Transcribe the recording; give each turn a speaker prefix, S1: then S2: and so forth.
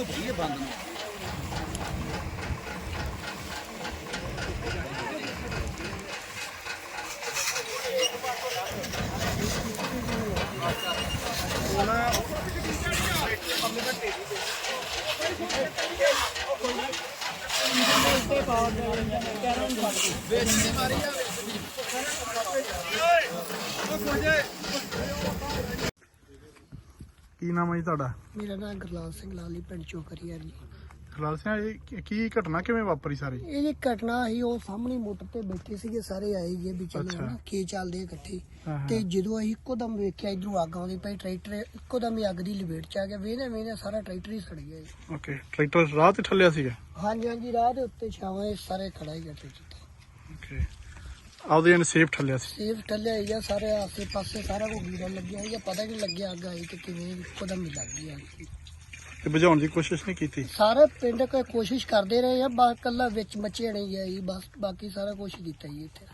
S1: ਖੜੇ ਨੂੰ ਭਈਏ ਬੰਦ ਨੂੰ
S2: ਕੀ ਨਾਮ ਹੈ ਜੀ ਤੁਹਾਡਾ?
S3: ਮੇਰਾ ਨਾਮ ਗੁਰਲਾਲ ਸਿੰਘ ਲਾਲੀ ਪਿੰਡ ਚੋਕਰੀਆ ਜੀ।
S2: ਖਲਾਲ ਸਿੰਘ ਇਹ ਕੀ- ਕੀ ਘਟਨਾ ਕਿਵੇਂ ਵਾਪਰੀ ਸਾਰੀ?
S3: ਇਹ ਜੀ ਘਟਨਾ ਸੀ ਉਹ ਸਾਹਮਣੇ ਮੋਟਰ ਤੇ ਬੈਠੇ ਸੀਗੇ ਸਾਰੇ ਆਏ ਗਏ ਵੀ ਚਲੋ
S2: ਅੱਛਾ।
S3: ਹਨਾ ਕੀ ਚੱਲਦੇ ਆ ਇਕੱਠੇ।
S2: ਹਾਂ, ਹਾਂ।
S3: ਤੇ ਜਦੋਂ ਅਸੀਂ ਇੱਕੋ ਦਮ ਵੇਖਿਆ ਇਧਰੋਂ ਅੱਗ ਆਉਂਦੀ ਪਈ ਟਰੈਕਟਰ ਇੱਕੋ ਦਮ ਹੀ ਅੱਗ ਦੀ ਲਪੇਟ ਚ ਆ ਗਿਆ ਵੇਨੇ ਵੇਨੇ ਸਾਰਾ ਟਰੈਕਟਰ ਹੀ ਸੜ ਗਿਆ ਜੀ।
S2: ਓਕੇ ਟਰੈਕਟਰ ਰਾਹ ਤੇ ਠੱਲਿਆ ਸੀਗਾ?
S3: ਹਾਂਜੀ ਹਾਂਜੀ ਰਾਹ ਦੇ ਉੱਤੇ ਛਾਵਾਂ ਇਹ ਸਾਰੇ ਖੜਾ ਹੀ ਚ
S2: ਓਕੇ ਆਪਦੇ ਜਨ ਸੇਫ ਠੱਲਿਆ ਸੀ।
S3: ਸੇਫ ਠੱਲਿਆ ਹੀ ਆ ਸਾਰੇ ਆਸੇ ਪਾਸੇ ਸਾਰਾ ਕੁਝ ਗੀੜਾ ਲੱਗਿਆ ਜਾਂ ਪਤਾ ਨਹੀਂ ਲੱਗਿਆ ਅੱਗ ਆਈ ਤੇ ਕਿਵੇਂ ਇੱਕੋ ਦਮ ਹੀ ਲੱਗ ਗਈ ਅੱਗ
S2: ਤੇ ਬੁਝਾਉਣ ਦੀ ਕੋਸ਼ਿਸ਼ ਨਹੀਂ ਕੀਤੀ?
S3: ਸਾਰੇ ਪਿੰਡ ਕੋਈ ਕੋਸ਼ਿਸ਼ ਕਰਦੇ ਰਹੇ ਆ ਬਸ ਕੱਲਾ ਵਿੱਚ ਮੱਚੇ ਨਹੀਂ ਗਿਆ ਜੀ ਬਸ ਬਾਕੀ ਸਾਰਾ ਕੁਝ ਕੀਤਾ ਜੀ ਇੱਥੇ।